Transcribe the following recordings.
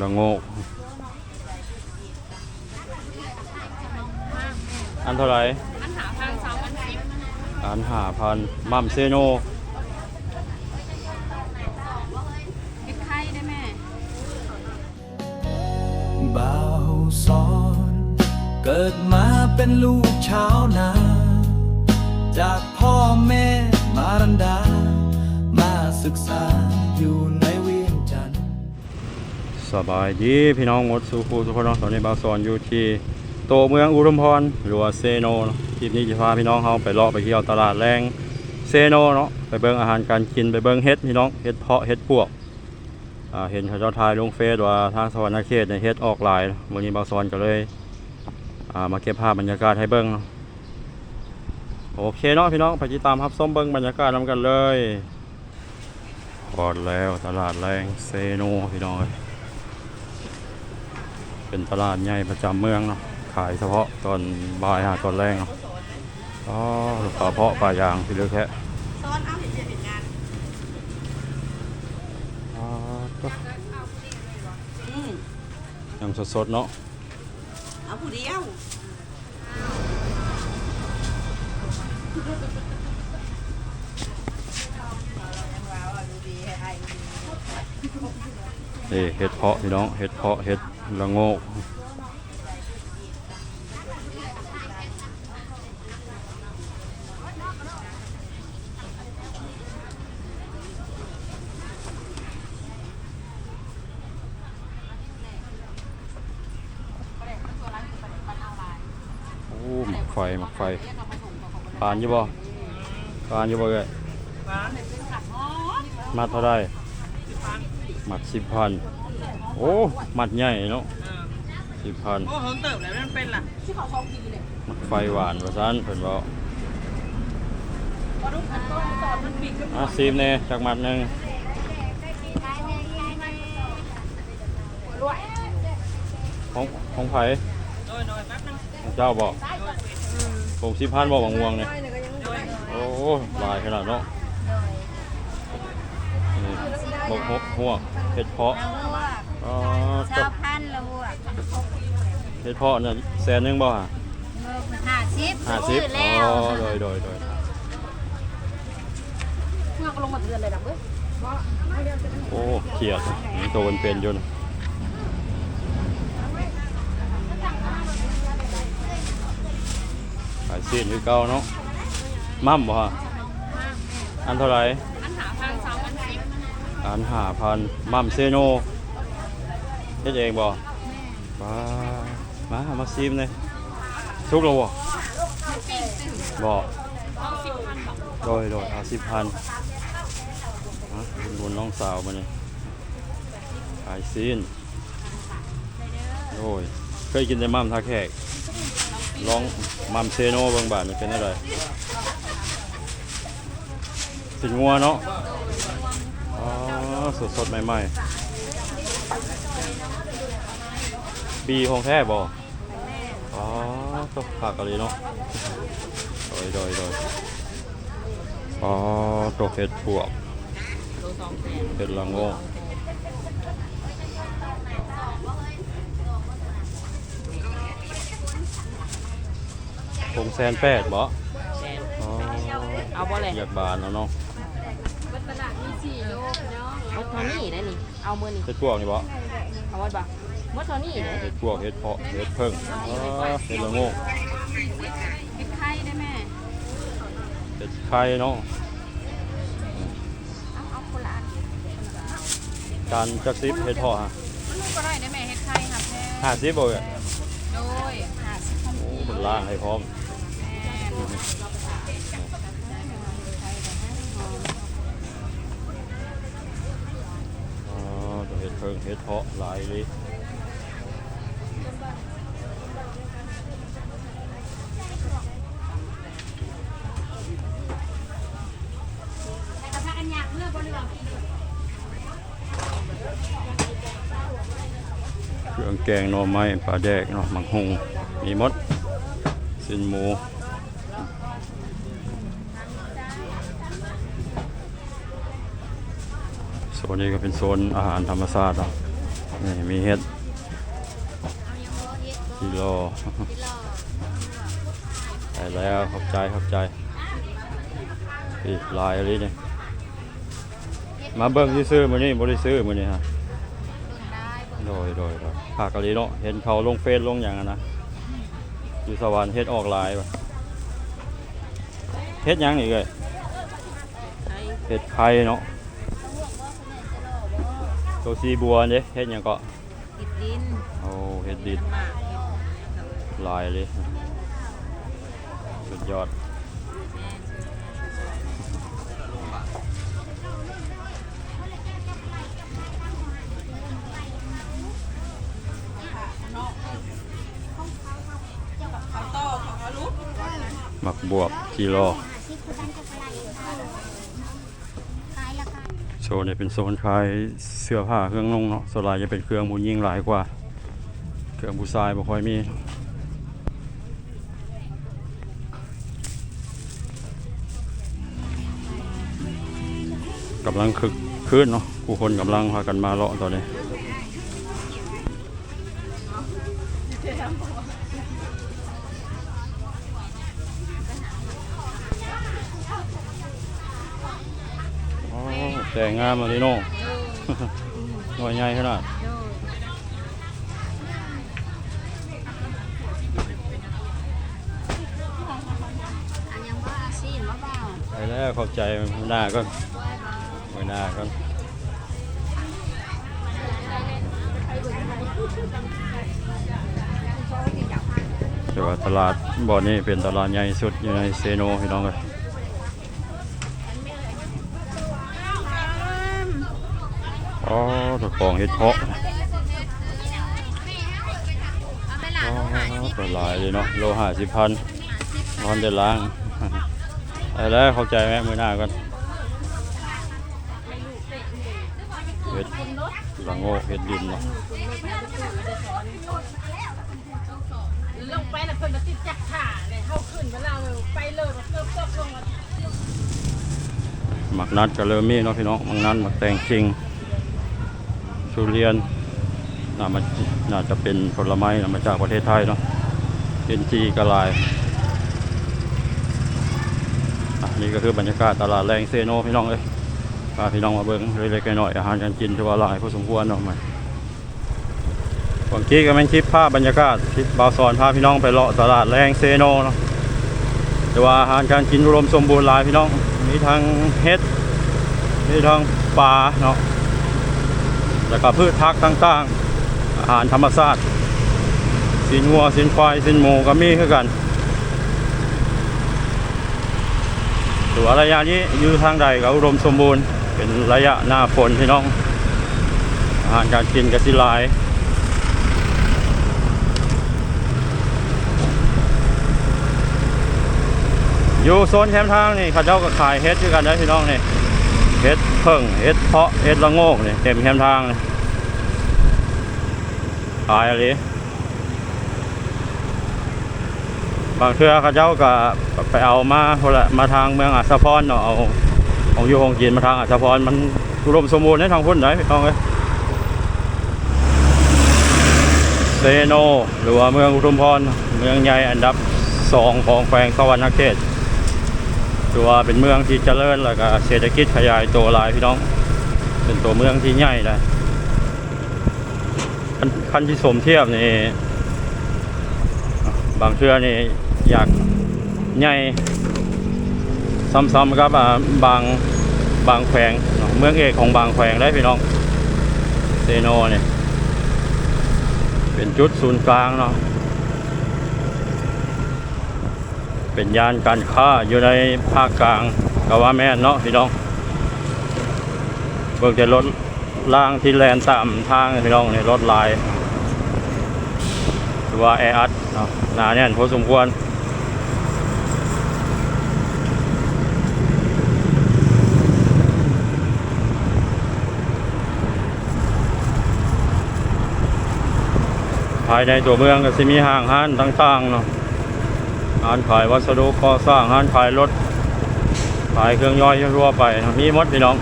ละโงก อันเท่าไหร่ อันหาทางสามอันสิบอันหาพันมัมเซโนเฮ็ดไข่ได้แม่บ่าวสอน เกิดมาเป็นลูกชาวนา จากพ่อแม่มารันดา มาศึกษาอยู่ในเวียงจันทร์ สบายดีพี่น้องหมดสู่คูทุกคนเนาะตอนนี้บาสอนอยู่ที่โตเมืองอุดมพรหรือว่าเซโนเนาะคลิปนี้จะพาพี่น้องเขาไปเลาะไปเที่ยวตลาดแรงเซโนเนาะไปเบิ่งอาหารการกินไปเบิ่งเฮ็ดพี่น้องเฮ็ดเพาะเฮ็ดพวกเห็นเขาเจ้าทายลงเฟซว่าทางสวรรค์เขตในเฮ็ดออกหลายเนาะวันนี้บาสอนก็เลยามาเก็บภาพบรรยากาศให้เบิ่งโอเคเนาะพี่น้องไปติดตามครับส้มเบิ่งบรรยากาศนำกันเลยพอดแล้วตลาดแรงเซโนพี่น้อง เอ้ยเป็นตลาดใหญ่ประจำเมืองเนาะขายเฉพาะตอนบ่ายหาตอนแรกเนาะอ๋อลูกปลาเพาะปลายางพี่เลือกแค่ซ้อนเอาเห็นเห็นงานอ๋อก็อืมยังสดๆเนาะเอาผู้เดียวนี่เห็ดเพาะพี่น้องเห็ดเพาะเห็ด ละโงกโอ้หมักไฟหมักไฟปานอยู่บ่ปานอยู่บ่เอ้ยมาเท่าไรหมัดสิบพัน โอ้หมัดใหญ่เนาะสิบพันโอ้เฮิงเติบแล้วมันเป็นล่ะหมักไฟหวานว่าซั่นเพิ่นบอกอะซีมเน่จากหมัดหนึ่งของของไผโดยโดยแป๊บนึงของเจ้าบอกผมสิบพันบอกบางวงเนี่ยโดยโอ้หลายขนาดเนาะนี่บกฮกหัวกเห็ดเพาะอ๋ อชาวพันธุ์ละวัวเห็ดเพาะเนี่ยแสนหนึงบ่ฮะห้าสิบห้าสิบซื้อ๋แล้วอโดยโดยโดยเมื่อก็ลงมาเดือนเลยดับเว้ยโอ้เขียดนี่ตัวเป็นเป็นๆอยู่นะขายซีนคือเก่าเนาะมั่มบ่ฮะอันเท่าไหร่อันหาทางสามอันสิบอันห้าพันมั่มเซโน เฮ็ดเองบ่มามามาซีมเลยทุกแล้วบ่บ่เอาสิบพันบอกโดยโดยเอาสิบพันฮะบุญบุญน้องสาวมาเนี่ยขายซีนโอ้ยเคยกินแต่มั่มท่าแขกลองมั่มเซโนเบางบาทมันเป็นอะไรสินงัวเนาะอ๋อสดสดๆใหม่ๆ บีของแท้บ่อ๋อก็ผักอะไรเนาะโดยโดยโดยอ๋อตกเห็ดปวกโลสองแสนเห็ดละโงกคงแซนแปดบ่แสนอ๋อเอาบ่เลยอยากบานแล้วเนาะวัดตลาดมีสี่โลพี่น้องมดเท่านี้ได้นี่ เอามือนี่เห็ดปวกนี่บ่เอาวัดบ่ มดเท่านี้ได้เห็ดปวกเห็ดเพาะเห็ดเพิ่งอ๋อเห็ดละโงกเฮ็ดไข่ได้แม่เห็ดไข่เนาะเอาเอาคนละอันการจักซิบเห็ดเพาะฮะมันก็ได้ได้แม่เฮ็ดไข่ค่ะแพ้ห้าสิบบ่เอ่ยโดยห้าสิบพันโอ้เป็นล่างให้พร้อมอ๋อตัวเห็ดเพิ่งเห็ดเพาะหลายเลย แต่ถ้าอันอยากเลือกบริวาร เครื่อง แกงหน่อไม้ปลาแดกเนาะหมักฮงมีมดสินหมูโซนนี้ก็เป็นโซนอาหารธรรมชาติเนาะนี่มีเฮ็ดกิโลไปแล้วขอบใจขอบใจอีลายอะไรเนี่ยมาเบิ่งที่ซื้อมื้อนี้บ่ได้ซื้อมื้อนี้ฮะเบิ่งได้เบิ่ง โดยโดยโดยภาคกะลีเนาะเห็นเขาลงเฟซลงอย่างนั้นนะอยู่สวรรค์เฮ็ดออกลายว่ะเฮ็ดหยังนี่เอ้ยไอ้เฮ็ดไข่เนาะตัวสีบัวเด้เฮ็ดหยังก็ติดดินโอ้เฮ็ดดินหมากเฮ็ดลายเลยสุดยอด มักบวบกิโลโซนเนี่ยเป็นโซนขายเสื้อผ้าเครื่องนุ่งเนาะส่วนใหญ่จะเป็นเครื่องผู้หญิงหลายกว่า เครื่องผู้ชายบ่ค่อยมีกำลังคึกคืนเนาะผู้คนกำลังพากันมาเลาะตอนนี้ อ๋อ แต่งงามมาเลยเนาะหน่วยใหญ่ขนาดอันยังบ่อาชีพบ่เบาไปแล้วขอบใจมือหน้าก็มือหน้าก็แต่ว่าตลาดบ่อนี้เป็นตลาดใหญ่สุดอยู่ในเซโนพี่น้องเลย อ๋อเจ้าของเห็ดเพาะอ๋อหาสิตัวหลายเลยเนาะโลห้าสิบพันนอนเดือดล้างไปแล้วเข้าใจไหมมือหน้ากันเห็ดหละโงกเห็ดดินเนาะลงไปนะเพิ่นมาติดจักขาเลยเฮาขึ้นไปแล้วไปเลยเกือบตกลงมาหมักนัดกับเลอมี่เนาะพี่น้องหมักนัดหมักแตงจริง ทุเรียนน่ามาน่าจะเป็นผลไม้นะมาจากประเทศไทยเนาะเอ็นจีกระลายอะนี่ก็คือบรรยากาศตลาดแรงเซโนพี่น้องเอ้ยพาพี่น้องมาเบิ้งเล็กๆน้อยอาหารการกินถือว่าหลายพอสมควรเนาะมาบางทีก็เป็นคลิปภาพบรรยากาศคลิปบาวสอนพาพี่น้องไปเลาะตลาดแรงเซโนเนาะแต่ว่าอาหารการกินอุดมสมบูรณ์หลายพี่น้องมีทั้งเห็ดมีทั้งปลาเนาะ แล้วก็พืชผักต่างๆ อาหารธรรมชาติสินงัวสินควายสินหมูก็มีคือกันตัวระยะนี้อยู่ทางใดก็อุดมสมบูรณ์เป็นระยะหน้าฝนพี่น้อง อาหารการกินก็สิหลายอยู่โซนแคมป์ทางนี่เขาเจ้าก็ขายเฮ็ดด้วยกันได้พี่น้องนี่ เฮ็ดเพิ่งเฮ็ดเพาะเฮ็ดละโงกนี่เต็มแคมทางนี่ขายอะไรบางเทื่อเขาเจ้าก็ไปเอามาพุ่นละมาทางเมืองอัศพรเนาะเอาของอยู่ของกินมาทางอัศพรมันอุดมสมบูรณ์ในทางพุ่นได้พี่น้องเอ้ยเซโนหรือว่าเมืองอุทุมพรเมืองใหญ่อันดับสองของแขวงสวรรณเขต ถือว่าเป็นเมืองที่เจริญแล้วก็เศรษฐกิจขยายตัวหลายพี่น้อง เป็นตัวเมืองที่ใหญ่เลยคันคันที่สมเทียบนี่บางเชื่อนี่อยากใหญ่ซ้ำๆกับบางบางแขวงเมืองเอกของบางแขวงได้พี่น้องเซโนเนี่ยเป็นจุดศูนย์กลางเนาะ เป็นยานการค้าอยู่ในภาคกลางก็ว่าแม่นเนาะพี่น้องเบิ่งแต่รถล่างที่แลนตามทางพี่น้องในรถลายถือว่าแออัดนาะหนาแน่นพอสมควรภายในตัวเมืองก็สิมีห้างห้านต่างๆเนาะ ร้านขายวัสดุก่อสร้างร้านขายรถ ขายเครื่องย่อยทั่วไป มีมดพี่น้อง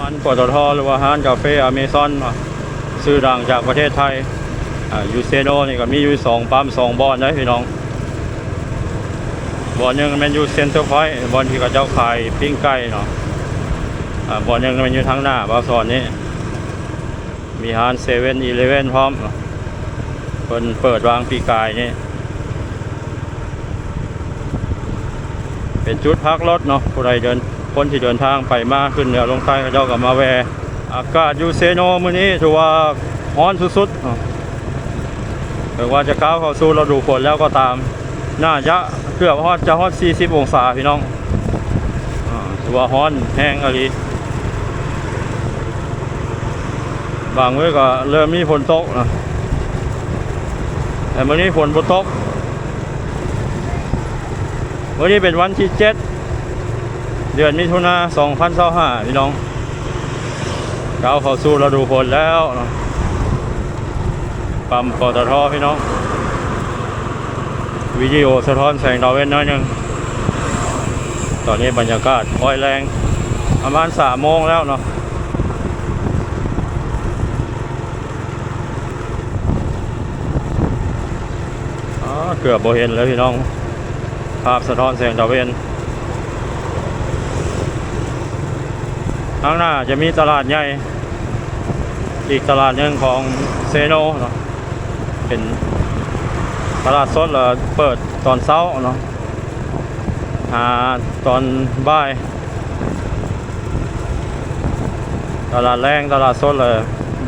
มันปตทหรือว่าห้านกาแฟอเมซอนซื้อดังจากประเทศไทยยูเซโนนี่ก็มีอยู่สองปั๊มสองบอนนะพี่น้องบอนหนึงมันอยู่เซ็นเตอร์พอยต์บอนที่เขาเจ้าขายปิ้งไก่เนาะอ่าบอนหนึงมันอยู่ทางหน้าบาซอนนี่ มีห้านเซเว่นอีเลเว่นพร้อมเนเปิดวางปีกายนี่ เป็นจุดพักรถเนาะผู้ใดเดินคนที่เดินทางไปมาขึ้นเหนือลงใต้เจ้าก็มาแวอากาศยูเซโนมื้อนี้ถือว่าร้อนสุดๆถึงว่าจะก้าวเข้าสู่ฤดูฝนแล้วก็ตาม น่าจะเกือบฮอดจะฮอด 40 องศาพี่น้องอถือว่าร้อนแห้งอะไร บางเว้ยก็เริ่มมีฝนตกนะแต่มื้อนี้ฝนบ่ตกวันนี้เป็นวันที่เจ็ดเดือนมิถุนา2025พี่น้องก้าเข้าสู่ฤดูฝนแล้วนะปั๊มปตทพี่น้อง วิดีโอสะท้อนแสงดาวเว้นน้อยหนึงตอนนี้บรรยากาศค่อยแรงประมาณสามโมงแล้วเนาะอ๋อเกือบโบเห็นแล้วพี่น้อง ภาพสะท้อนแสงตะเวนข้างหน้าจะมีตลาดใหญ่ อีกตลาดหนึ่งของเซโนเนาะเป็นตลาดสดเหรอเปิดตอนเช้าเนาะหาตอนบ่าย ตลาดแรงตลาดสดเลย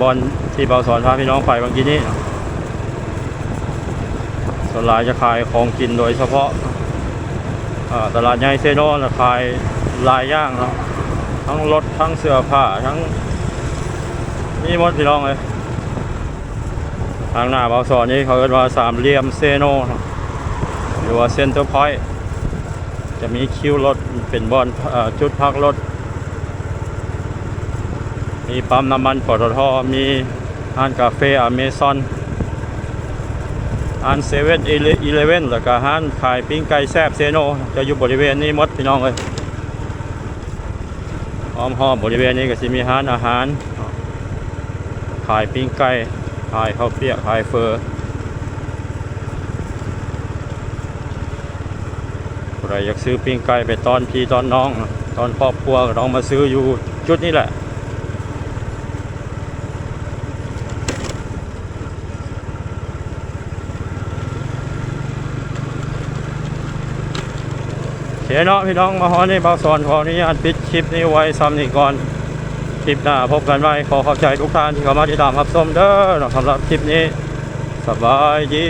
บอลที่เบาสอนพาพี่น้องไปเมื่อกี้นี้ หลายจะขายของกินโดยเฉพาะตลาดใหญ่เซโนนะขายหลายอย่างเนาะทั้งรถทั้งเสื้อผ้าทั้งมีหมดพี่น้องเลยทางหน้าเบาสอนนี้เขาเรียกว่าสามเหลี่ยมเซโนะหรือว่าเซ็นเตอร์พอยต์จะมีคิวรถเป็นบอลอ่าจุดพักรถ มีปั๊มน้ำมันปตทมีร้านกาแฟอเมซอน อันเซเว่นอีเลเว่นแล้วก็ห้านขายปิ้งไก่แซบเซโนจะอยู่บริเวณนี้มดพี่น้องเลยอ้อมหอมบริเวณนี้ก็จะมีห้านอาหาร ขายปิ้งไก่ขายข้าวเปียกขายเฟอร์ใครอยากซื้อปิ้งไก่ไปตอนพี่ตอนน้อง ตอนครอบครัวก็ต้องมาซื้ออยู่จุดนี้แหละ เสียเนาะพี่น้องมาฮอนนี่เบาสอนขออนุญาตปิดคลิปนี้ไว้ซ้ำนี่ก่อนคลิปหน้าพบกันไว้ขอขอบใจทุกท่านที่เข้ามาติดตามรับชมเด้อสำหรับคลิปนี้สบายดี